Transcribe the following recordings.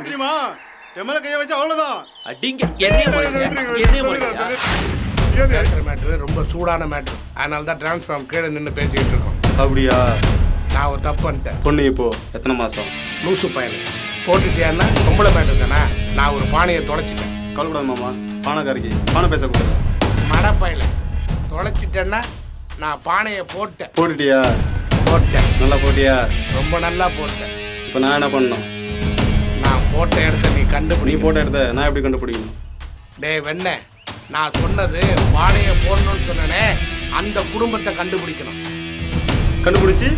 தெரியுமா என் கைய வச்சு அவ்வளவுதான் அடிங்க. என்னைய முறைங்க என்னைய முறைங்க மேட்ரு ரொம்ப சூடான மேட்ரு அதனால தான் டிரான்ஸ்ஃபார்ம் கீழே நின்று பேசிக்கிட்டு இருக்கோம் அப்படியா நான் ஒரு தப்பு பண்ணிட்டேன் பொண்ணு இப்போ எத்தனை மாசம் லூசு பையன் போட்டுட்டியான்னா பொம்பளை மேட்ரு தானே நான் ஒரு பானையை தொலைச்சிட்டேன் கவலைப்படாத மாமா பானக்காரிக்கு பானை பேச கொடுத்து மடப்பையில. தொலைச்சிட்டேன்னா நான் பானையை போட்டேன். போட்டுட்டியா? போட்டேன். நல்லா போட்டியா? ரொம்ப நல்லா போட்டேன். இப்போ நான் என்ன பண்ணணும்? நான் போட்ட இடத்த நீ நீ கண்டுபிடி போட்ட இடத்த நான் எப்படி கண்டுபிடிக்கணும்? டேய் வெண்ண நான் சொன்னது பானையை போடணும்னு சொன்னனே அந்த குடும்பத்தை கண்டுபிடிக்கணும். கண்டுபிடிச்சி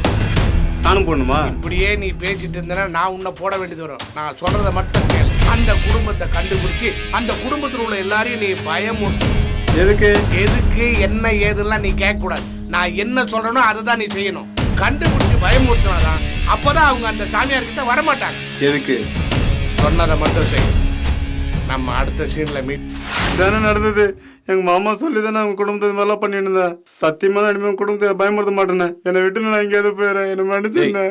நானும் போடணுமா? இப்படியே நீ பேசிட்டு இருந்தனா நான் உன்னை போட வேண்டியது வரும். நான் சொல்றத மட்டும் அந்த குடும்பத்தை கண்டுபிடிச்சு அந்த குடும்பத்தில் உள்ள எல்லாரையும் நீ பயமுறுத்தணும் எதுக்கு? எதுக்கு என்ன ஏதுலாம் நீ கேட்க கூடாது நான் என்ன சொல்றேனோ அதை தான் நீ செய்யணும். கண்டுபிடிச்சு பயமுறுத்தினாதான் அப்பதான் அவங்க அந்த சாமியார் கிட்ட வரமாட்டாங்க. எதுக்கு? சொன்னதை மட்டும் செய். நம்ம அடுத்த சீன்ல மீட் தானே நடந்தது? எங்க மாமா சொல்லி தானே அவங்க குடும்பத்தை மாதிரிலாம் பண்ணிட்டு இருந்தேன் சத்தியமா நான் இனிமே குடும்பத்தை பயமுறுத்த மாட்டேனே என்னை விட்டு நான் எங்கேயாவது போயிடுறேன். என்ன மன்னிச்சுண்ணே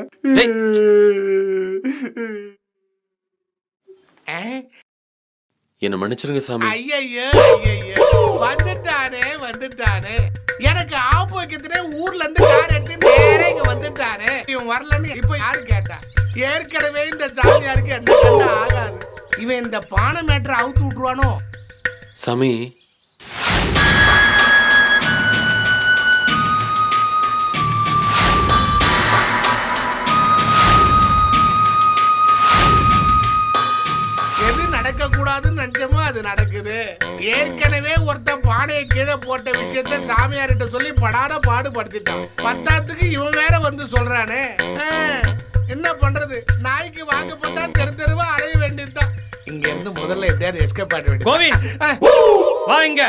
என்ன மன்னிச்சிருங்க சாமி. ஐயையோ வந்துட்டானே வந்துட்டானே. எனக்கு ஆப்பு வைக்கிறதுனே ஊர்ல இருந்து கார் எடுத்து நேரா இங்க வந்துட்டானே. இவன் வரலன்னு இப்ப யாரு கேட்டா? ஏற்கனவே இந்த சாமியாருக்கு கண்ட ஆகாது. இவன் இந்த பானை மேட்டரை அவுத்து விட்டுருவானோ? சாமி அது நடக்குது. ஏற்கனவே ஒருத்தன் பானையை கீழே போட்ட விஷயத்த சாமியார்கிட்ட சொல்லி படாத பாடுபடுத்திட்டான். பத்தாத்துக்கு இவன் வேற வந்து சொல்றானே. என்ன பண்றது? நாய்க்கு வாக்கப்பட்டா தெரு தெருவா அலைய வேண்டியதுதான். இங்க இருந்து முதல்ல எப்படியாவது எஸ்கேப் ஆட வேண்டியது வா இங்க.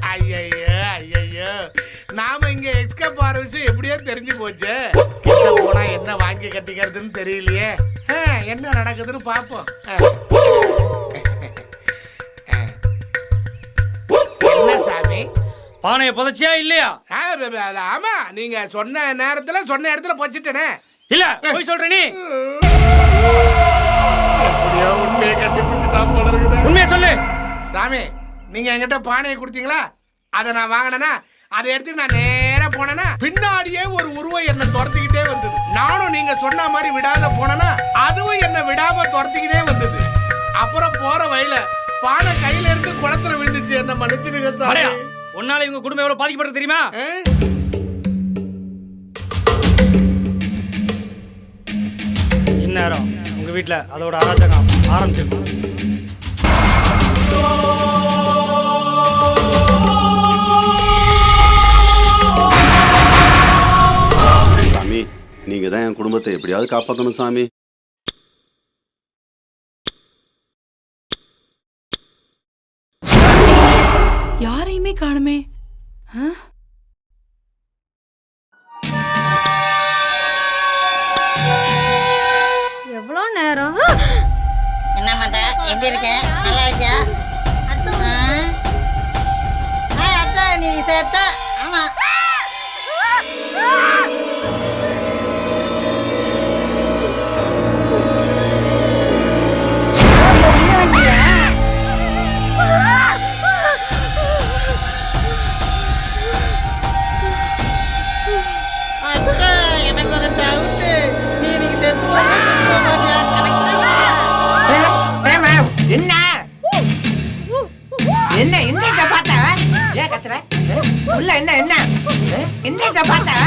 ஐயையோ ஐயையோ. நாம இங்க எஸ்கேப் ஆற விஷயம் எப்படியோ தெரிஞ்சு போச்சு. போனா என்ன வாங்கி கட்டிக்கிறதுன்னு தெரியலையே. என்ன நடக்குதுன்னு பாப்போம் பானையை புதைச்சியா இல்லையா? ஆமா. நீங்க சொன்ன நேரத்துல சொன்ன இடத்துல போச்சுட்டேனே இல்ல போய் சொல்ற நீ. எப்படியோ உண்மையை கண்டுபிடிச்சுட்டான் போல இருக்குது. உண்மையை சொல்லு. சாமி நீங்க என்கிட்ட பானையை கொடுத்தீங்களா? அதை நான் வாங்கினேனா? அதை எடுத்து நான் நேரா போனேனா? பின்னாடியே ஒரு உருவம் என்ன துரத்திக்கிட்டே வந்தது. நானும் நீங்க சொன்ன மாதிரி விடாத போனேனா அதுவும் என்ன விடாம துரத்திக்கிட்டே வந்தது. அப்புறம் போற வழியில பானை கையில இருந்து குளத்துல விழுந்துச்சு என்ன மன்னிச்சிடுங்க அடையா. உன்னால இவங்க குடும்பம் எவ்வளவு பாதிக்கப்பட்டது தெரியுமா? இந்நேரம் உங்க வீட்ல அதோட அராஜகம் ஆரம்பிச்சிருக்கும். சாமி நீங்க தான் என் குடும்பத்தை எப்படியாவது காப்பாற்றணும் சாமி. யாரையுமே காணுமே. ஆ? எவ்வளோ நேரம்? என்ன மாட்ட எப்படி இருக்க? நல்லா இருக்கியா? அத்தா நீ சேர்த்த. உள்ள என்ன என்ன? என்ன பார்த்த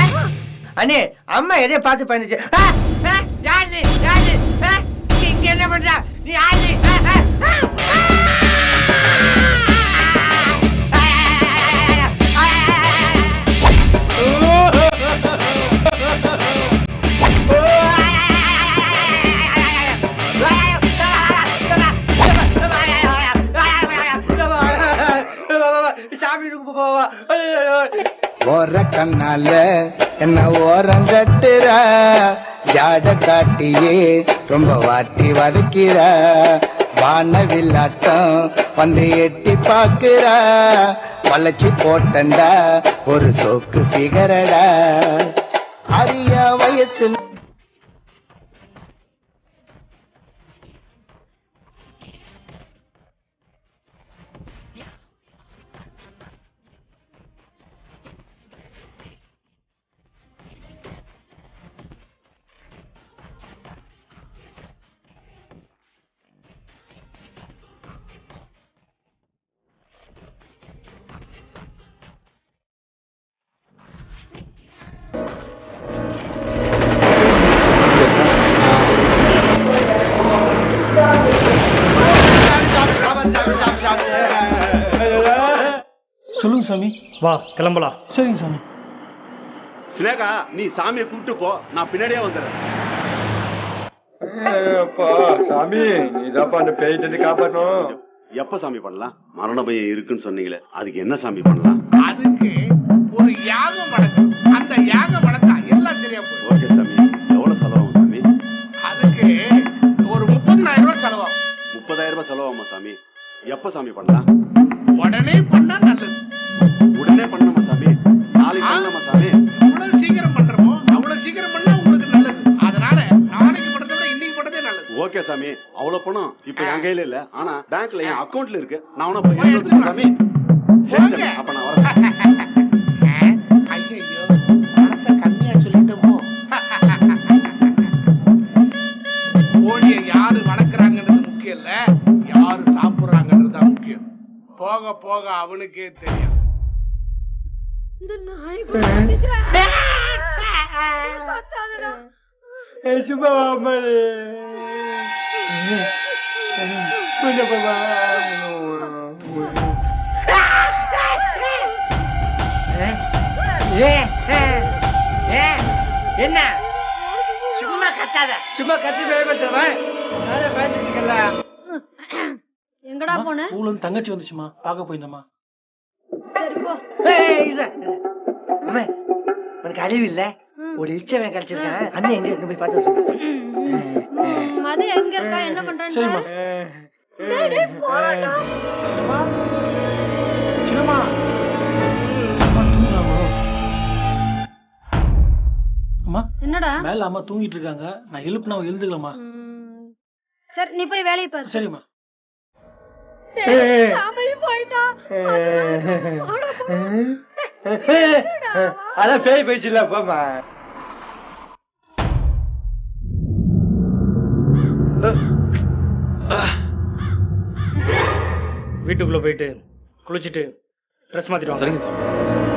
அண்ணே அம்மா எதை பார்த்து பண்ணுச்சு யாரு யாரு நீ இங்க- என்ன பண்ற? நீ யாரு ஓர கண்ணால என்ன ஓரம் கட்டுற ஜாட காட்டியே ரொம்ப வாட்டி வதக்கிற. வானவில்லாட்டம் வந்து எட்டி பாக்குற வளைச்சி போட்டண்டா ஒரு சோக்கு பிகரடா. அரிய வயசு சொல்லுங்க சாமி. வா கிளம்பலாம். சரிங்க சாமி. சினேகா நீ சாமியை கூப்பிட்டு போ. நான் பின்னாடியே வந்துடுறேன். சாமி நீதாப்பா அந்த பேயிட்டு காப்பாற்றணும். எப்ப சாமி பண்ணலாம்? மரண பயம் இருக்குன்னு சொன்னீங்களே. அதுக்கு என்ன சாமி பண்ணலாம்? அதுக்கு சாமி பண்ணலாம் உடனே பண்ணா நல்லது. உடனே பண்ணலாமா சாமி? நாளைக்கு பண்ணலாமா சாமி? எவ்வளவு சீக்கிரம் பண்றோமோ அவ்வளவு சீக்கிரம் பண்ணா உங்களுக்கு நல்லது. அதனால நாளைக்கு பண்றதை விட இன்னைக்கு பண்றதே நல்லது. ஓகே சாமி. அவ்வளவு பணம் இப்ப என் கையில இல்ல. ஆனா பேங்க்ல என் அக்கவுண்ட்ல இருக்கு. நான் உன போய் எடுத்துக்கிறேன் சாமி. சரி அப்ப நான் வரேன். போக போக அவனுக்கே தெரியும். இந்த நாய். என்ன? சும்மா கத்தாத. சும்மா கத்தி பயந்துட்டு இருக்கல எங்கடா போன? ஊர்ல இருந்து தங்கச்சி வந்துச்சுமா பார்க்க போயிருந்தம்மா. சரி போ. உனக்கு அறிவு இல்ல? ஒரு இச்சவன் கிடைச்சிருக்கான். அண்ணன் எங்க இருக்கு போய் பார்த்து சொல்லு. ம், மது எங்க இருக்கா? என்ன பண்றான்னு போடா. சின்னம்மா. அம்மா என்னடா? மேல அம்மா தூங்கிட்டு இருக்காங்க. நான் எழுப்புனா அவ எழுதுக்கலாமா ம், சரி நீ போய் வேலையை பாரு. சரிம்மா. அதான் பேய் போயிடுச்சுல போமா வீட்டுக்குள்ள போயிட்டு குளிச்சுட்டு ட்ரெஸ் மாத்திட்டு வாங்க. சரிங்க சாமி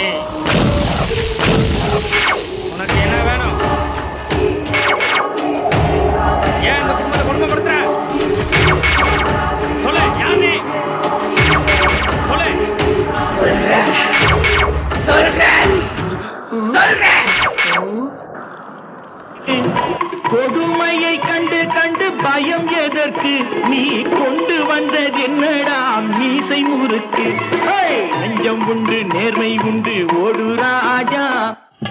யார் கொடுமையை கண்டு கண்டு பயம் எதற்கு? நீ கொண்டு வந்தது என்னடா? மீசை முறுக்கு. நெஞ்சம் உண்டு நேர்மை உண்டு ஓடு ராஜா.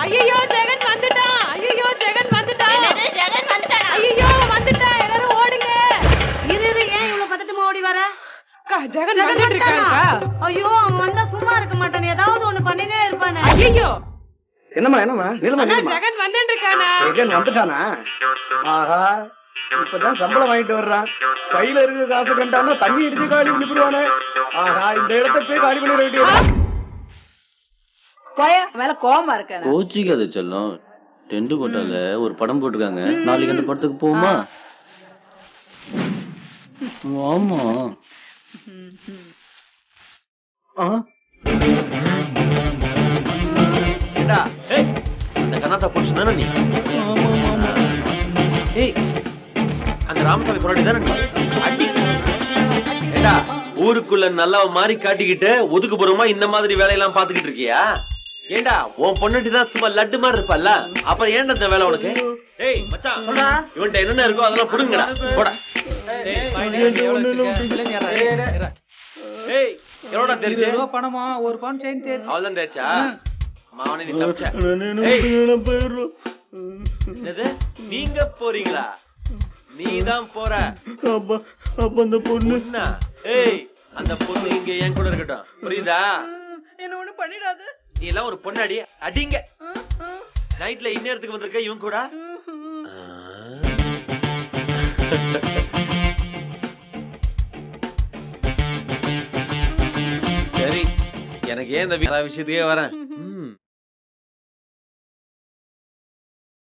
ஐயோ ஜெகன் வந்துட்டான் ஐயோ ஜெகன் வந்துட்டான் ஜெகன் வந்துட்டான் ஐயோ வந்துட்டான் எல்லாரும் ஓடுங்க. இரு இரு ஏன் இவ்வளவு பதட்டமா ஓடி வர? ஜெகன் வந்துட்டு இருக்காங்க ஐயோ அவன் வந்தா சும்மா இருக்க மாட்டான். ஏதாவது ஒண்ணு பண்ணினே இருப்பானே. ஐயோ என்னம்மா என்னம்மா? நிலமா நிலமா ஜெகன் வந்துட்டு இருக்கானே ஜெகன் வந்துட்டானா? ஆஹா இப்பதான் சம்பளம் வாங்கிட்டு வர்றான். கையில இருக்க காசு கண்டானா தண்ணி அடிச்சு காலி பண்ணிவிடுவானே. ஆஹா இந்த இடத்த போய் காலி பண்ணி வேண்டியது. போய மேல கோவமா இருக்க கோச்சிக்காத செல்லம். டென்ட் கோட்டால ஒரு படம் போட்டிருக்காங்க. நாளைக்கு அந்த படத்துக்கு போமா ஆமா. ஏண்டா, ஏய், அந்த கண்ணாத்தா புருஷன் தானே நீ ஏய் அந்த ராமசாமி பொருளாடி தானே நீ அடி ஏண்டா ஊருக்குள்ள நல்ல மாதிரி காட்டிக்கிட்டு ஒதுக்குப்புறமா இந்த மாதிரி வேலையெல்லாம் பாத்துக்கிட்டு இருக்கியா? ஏண்டா உன் பொண்ணாட்டி தான் சும்மா லட்டு மாதிரி இருப்பல்ல அப்புறம் ஏன்டா இந்த வேலை உனக்கு? ஏய் மச்சான். சொல்றா. இவன்ட்ட என்னென்ன இருக்கோ அதெல்லாம் புடுங்கடா. போடா. ஏய் எவ்வளோடா தெரிஞ்சு? பணமா? ஒரு பவுன் செயின் தெரிஞ்சு அவள்தான் தேய்ச்சா மாவனே நீ தப்பிச்ச ஏய் என்னது? நீங்க போறீங்களா? நீ தான் போற? அப்ப அப்ப அந்த பொண்ணு. பொண்ணா ஏய் அந்த பொண்ணு இங்க என் கூட இருக்கட்டும். புரியுதா? என்ன ஒண்ணு பண்ணிடாத. நீ எல்லாம் ஒரு பொண்ணாடி. அடிங்க. நைட்ல இந்நேரத்துக்கு வந்திருக்க இவன் கூட? சரி எனக்கு ஏன் இந்த வி- விஷயத்துக்கே வரேன்?